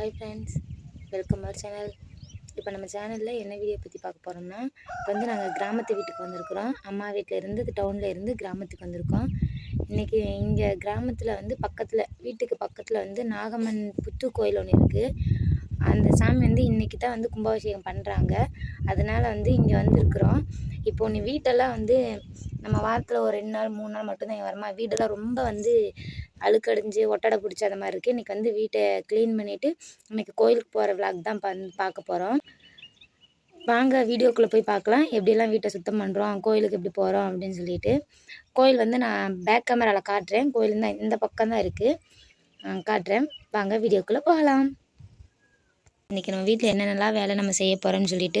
Hi friends welcome our channel இப்போ நம்ம சேனலில் என்ன வீடியோ பற்றி பார்க்க போகிறோம்னா இப்போ வந்து நாங்கள் கிராமத்து வீட்டுக்கு வந்திருக்கிறோம். அம்மா வீட்டில் இருந்து டவுனில் இருந்து கிராமத்துக்கு வந்திருக்கோம். இன்றைக்கி இங்கே கிராமத்தில் வந்து பக்கத்தில் வீட்டுக்கு பக்கத்தில் வந்து நாகம்மன் புத்து கோயில் ஒன்று இருக்குது அந்த சாமி வந்து இன்றைக்கி தான் வந்து கும்பாபிஷேகம் பண்ணுறாங்க அதனால் வந்து இங்கே வந்திருக்கிறோம். இப்போ நீ வீட்டெல்லாம் வந்து நம்ம வாரத்தில் ஒரு ரெண்டு நாள் மூணு நாள் மட்டும்தான் இங்கே வரமா? வீடெல்லாம் ரொம்ப வந்து அழுக்கடைஞ்சு ஒட்டடை பிடிச்ச அந்த மாதிரி இருக்குது இன்றைக்கி வந்து வீட்டை க்ளீன் பண்ணிவிட்டு இன்றைக்கி கோயிலுக்கு போகிற விளாக் தான் பண் பார்க்க போகிறோம் வாங்க வீடியோக்குள்ளே போய் பார்க்கலாம். எப்படியெல்லாம் வீட்டை சுத்தம் பண்ணுறோம் கோயிலுக்கு எப்படி போகிறோம் அப்படின்னு சொல்லிட்டு. கோயில் வந்து நான் பேக் கேமராவில் காட்டுறேன். கோயில் தான் இந்த பக்கம் தான் இருக்குது காட்டுறேன். வாங்க வீடியோக்குள்ளே போகலாம். இன்றைக்கி நம்ம வீட்டில் என்னென்னலாம் வேலை நம்ம செய்ய போகிறோம்னு சொல்லிட்டு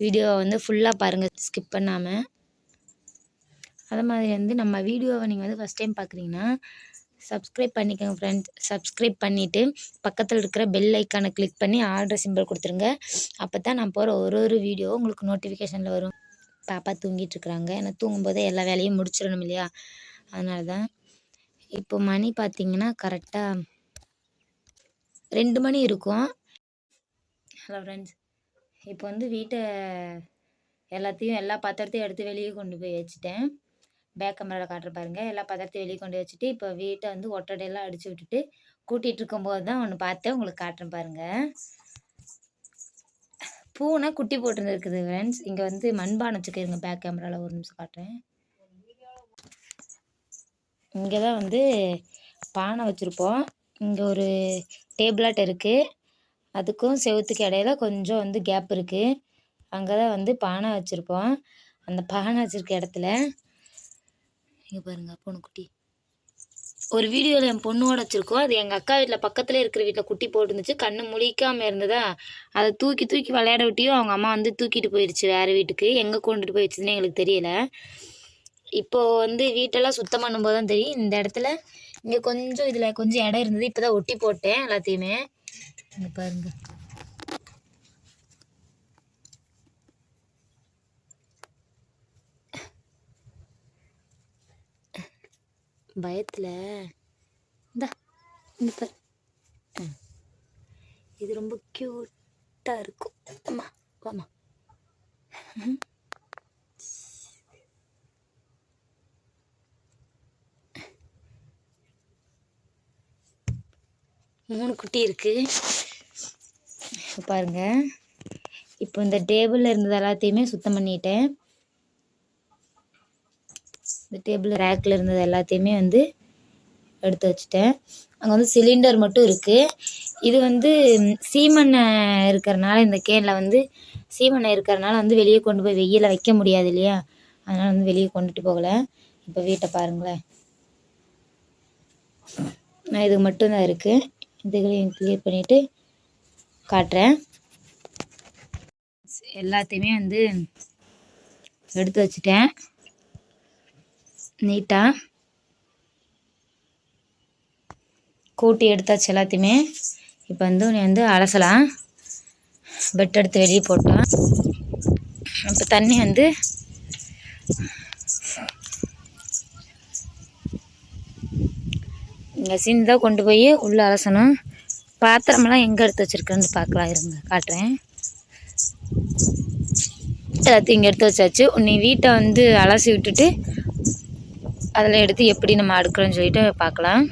வீடியோவை வந்து ஃபுல்லாக பாருங்கள் ஸ்கிப் பண்ணாமல் அது மாதிரி வந்து நம்ம வீடியோவை நீங்கள் வந்து ஃபஸ்ட் டைம் பார்க்குறீங்கன்னா சப்ஸ்கிரைப் பண்ணிக்கோங்க ஃப்ரெண்ட்ஸ் சப்ஸ்கிரைப் பண்ணிவிட்டு பக்கத்தில் இருக்கிற பெல் ஐக்கானை கிளிக் பண்ணி ஆர்டர் சிம்பிள் கொடுத்துருங்க. அப்போ தான் நான் போகிற ஒரு ஒரு வீடியோ உங்களுக்கு நோட்டிஃபிகேஷனில் வரும். பாப்பா தூங்கிட்டு இருக்கிறாங்க. ஏன்னா தூங்கும்போதே எல்லா வேலையும் முடிச்சிடணும் இல்லையா? அதனால தான் இப்போ மணி பார்த்தீங்கன்னா கரெக்டாக ரெண்டு மணி இருக்கும். ஹலோ ஃப்ரெண்ட்ஸ் இப்போ வந்து வீட்டை எல்லாத்தையும் எல்லா பாத்திரத்தையும் எடுத்து வெளியே கொண்டு போய் வச்சுட்டேன். பேக் கேமராவில் காட்டுற பாருங்கள் எல்லா பதத்தையும் வெளியே கொண்டு வச்சுட்டு இப்போ வீட்டை வந்து ஒட்டடையெல்லாம் அடித்து விட்டுட்டு கூட்டிகிட்டு இருக்கும்போது தான் ஒன்று பார்த்தேன். உங்களுக்கு காட்டுறேன் பாருங்கள் பூனை குட்டி போட்டுருந்துருக்குது ஃப்ரெண்ட்ஸ் இங்கே வந்து மண்பானை வச்சுக்கிறங்க பேக் கேமராவில் ஒரு நிமிஷம் காட்டுறேன். இங்கே தான் வந்து பானை வச்சுருப்போம். இங்கே ஒரு டேபிளாட் இருக்குது அதுக்கும் செவுத்துக்கு இடையில கொஞ்சம் வந்து கேப் இருக்குது அங்கே தான் வந்து பானை வச்சுருப்போம். அந்த பானை வச்சுருக்க இடத்துல இங்கே பாருங்கள் பொண்ணுக்குட்டி ஒரு வீடியோவில் என் பொண்ணோட வச்சுருக்கோம். அது எங்கள் அக்கா வீட்டில் பக்கத்தில் இருக்கிற வீட்டில் குட்டி போட்டுருந்துச்சு. கண்ணு முழிக்காமல் இருந்ததா அதை தூக்கி தூக்கி விளையாட விட்டியும் அவங்க அம்மா வந்து தூக்கிட்டு போயிடுச்சு வேறு வீட்டுக்கு. எங்கே கொண்டுட்டு போயிடுச்சுன்னு எங்களுக்கு தெரியல. இப்போது வந்து வீட்டெல்லாம் சுத்தம் பண்ணும்போது தான் தெரியும். இந்த இடத்துல இங்கே கொஞ்சம் இதில் கொஞ்சம் இடம் இருந்தது. இப்போ தான் ஒட்டி போட்டேன் எல்லாத்தையுமே. இங்கே பாருங்கள் பயத்தில். இந்த இந்த பாரு. இது ரொம்ப க்யூட்டாக இருக்கும். அம்மா வாமா மூணு குட்டி இருக்குது பாருங்கள் இப்போ இந்த டேபிளில் இருந்தது எல்லாத்தையுமே சுத்தம் பண்ணிட்டேன். இந்த டேபிள் ரேக்கில் இருந்தது எல்லாத்தையுமே வந்து எடுத்து வச்சுட்டேன். அங்கே வந்து சிலிண்டர் மட்டும் இருக்குது இது வந்து சீமண்ணை இருக்கிறனால இந்த கேனில் வந்து சீமண்ணை இருக்கிறனால வந்து வெளியே கொண்டு போய் வெயிலில் வைக்க முடியாது இல்லையா? அதனால் வந்து வெளியே கொண்டுட்டு போகலை. இப்போ வீட்டை பாருங்களேன். நான் இது மட்டும்தான் இருக்குது இதுகளையும் க்ளியர் பண்ணிவிட்டு காட்டுறேன். எல்லாத்தையுமே வந்து எடுத்து வச்சுட்டேன். நீட்டாக கூட்டி எடுத்தாச்சு எல்லாத்தையுமே. இப்போ வந்து நீ வந்து அலசலாம். பெட் எடுத்து வெளியே போட்டோம். இப்போ தண்ணி வந்து இங்கே தான் கொண்டு போய் உள்ளே அலசணும். பாத்திரமெல்லாம் எங்கே எடுத்து வச்சுருக்கேன்னு பார்க்கலாம் இருங்க காட்டுறேன். எல்லாத்தையும் இங்கே எடுத்து வச்சாச்சு. உன்னை வீட்டை வந்து அலசி விட்டுட்டு அதில் எடுத்து எப்படி நம்ம அடுக்கிறோன்னு சொல்லிட்டு பார்க்கலாம்.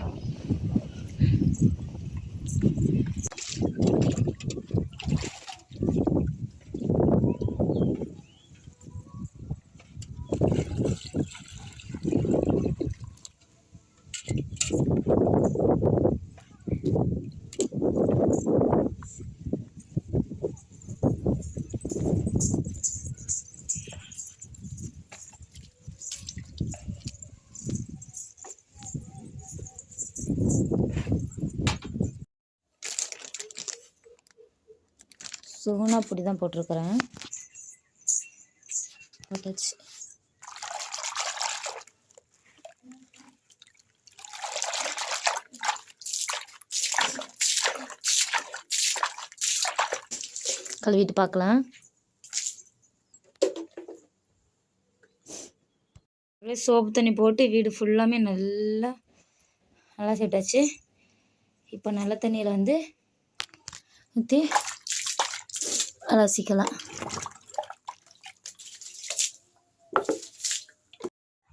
சுகுணா பொடி தான் போட்டிருக்கிறேன். போட்டாச்சு. கழுவிட்டு பார்க்கலாம் சோப்பு தண்ணி போட்டு வீடு ஃபுல்லாமே நல்லா நல்லா செட்டாச்சு இப்போ நல்ல தண்ணியில் வந்து ஊற்றி அலசிக்கலாம்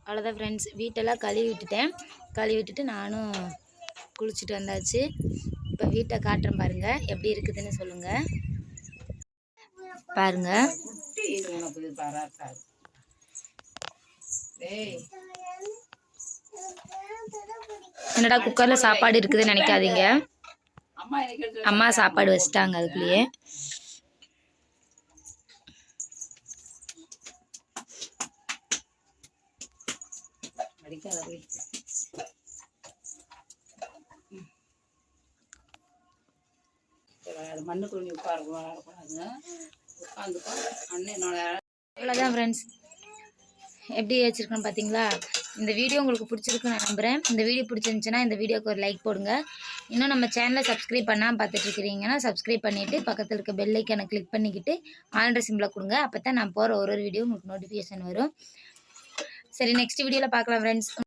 அவ்வளோதான் ஃப்ரெண்ட்ஸ் வீட்டெல்லாம் கழுவி விட்டுட்டேன். கழுவி விட்டுட்டு நானும் குளிச்சுட்டு வந்தாச்சு. இப்போ வீட்டை காட்டுறேன் பாருங்கள் எப்படி இருக்குதுன்னு சொல்லுங்கள் பாருங்கள் என்னடா குக்கரில் சாப்பாடு இருக்குதுன்னு நினைக்காதீங்க. அம்மா அம்மா சாப்பாடு வச்சிட்டாங்க அதுக்குள்ளேயே. அடிக்காத போய் உட்கார அண்ணன் என்னோட அவ்வளோதான் ஃப்ரெண்ட்ஸ் எப்படி வச்சுருக்கேன் பார்த்தீங்களா இந்த வீடியோ உங்களுக்கு பிடிச்சிருக்குன்னு நான் நம்புகிறேன் இந்த வீடியோ பிடிச்சிருந்துச்சுன்னா இந்த வீடியோக்கு ஒரு லைக் போடுங்க. இன்னும் நம்ம சேனலை சப்ஸ்கிரைப் பண்ணாமல் பார்த்துட்டு இருக்கிறீங்கன்னா சப்ஸ்கிரைப் பண்ணிவிட்டு பக்கத்தில் இருக்க பெல் ஐக்கனை கிளிக் பண்ணிக்கிட்டு ஆல்ரெடி சிம்பிளை கொடுங்க. அப்போ தான் நான் போகிற ஒரு ஒரு வீடியோ உங்களுக்கு நோட்டிஃபிகேஷன் வரும். சரி நெக்ஸ்ட் வீடியோவில் பார்க்கலாம் ஃப்ரெண்ட்ஸ்